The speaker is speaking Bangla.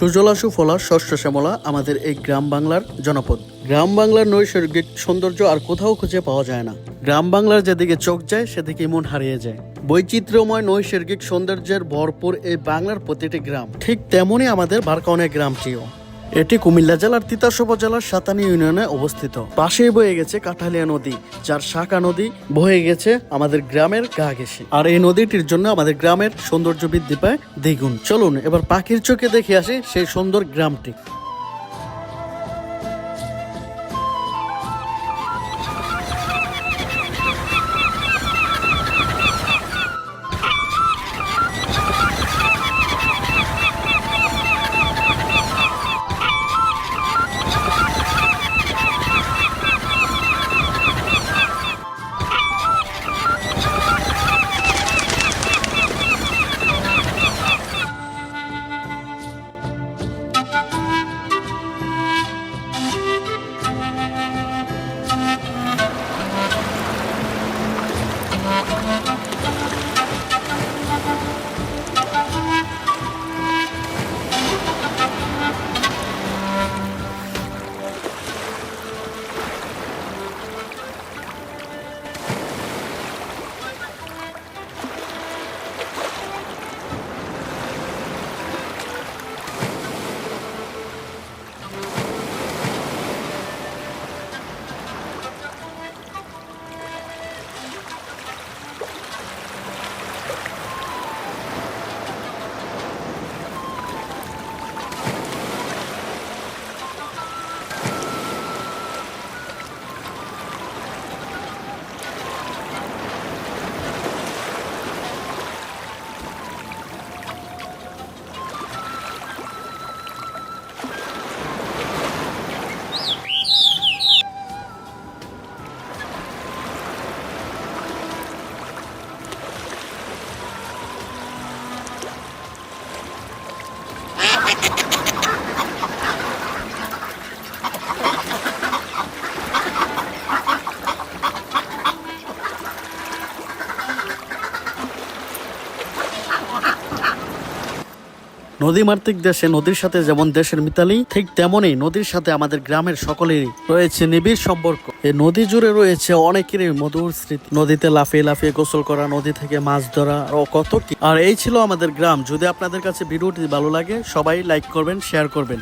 সুজলা সুফলা শস্য শ্যামলা আমাদের এই গ্রাম বাংলার জনপদ। গ্রাম বাংলার নৈসর্গিক সৌন্দর্য আর কোথাও খুঁজে পাওয়া যায় না। গ্রাম বাংলার যেদিকে চোখ যায় সেদিকে মন হারিয়ে যায়। বৈচিত্র্যময় নৈসর্গিক সৌন্দর্যের ভরপুর এই বাংলার প্রতিটি গ্রাম, ঠিক তেমনই আমাদের বারকাউনের গ্রামটিও। এটি কুমিল্লা জেলার তিতাস উপজেলার সাতানি ইউনিয়নে অবস্থিত। পাশেই বয়ে গেছে কাঠালিয়া নদী, যার শাখা নদী বয়ে গেছে আমাদের গ্রামের গা ঘেসে আর এই নদীটির জন্য আমাদের গ্রামের সৌন্দর্য বৃদ্ধি পায় দ্বিগুণ। চলুন এবার পাখির চোখে দেখে আসি সেই সুন্দর গ্রামটি। নদীমাতৃক দেশে নদীর সাথে যেমন দেশের মিতালি, ঠিক তেমনই নদীর সাথে আমাদের গ্রামের সকলেরই রয়েছে নিবিড় সম্পর্ক। এই নদী জুড়ে রয়েছে অনেকেরই মধুর স্মৃতি। নদীতে লাফিয়ে লাফিয়ে গোসল করা, নদী থেকে মাছ ধরা ও কত কি। আর এই ছিল আমাদের গ্রাম। যদি আপনাদের কাছে ভিডিওটি ভালো লাগে, সবাই লাইক করবেন, শেয়ার করবেন।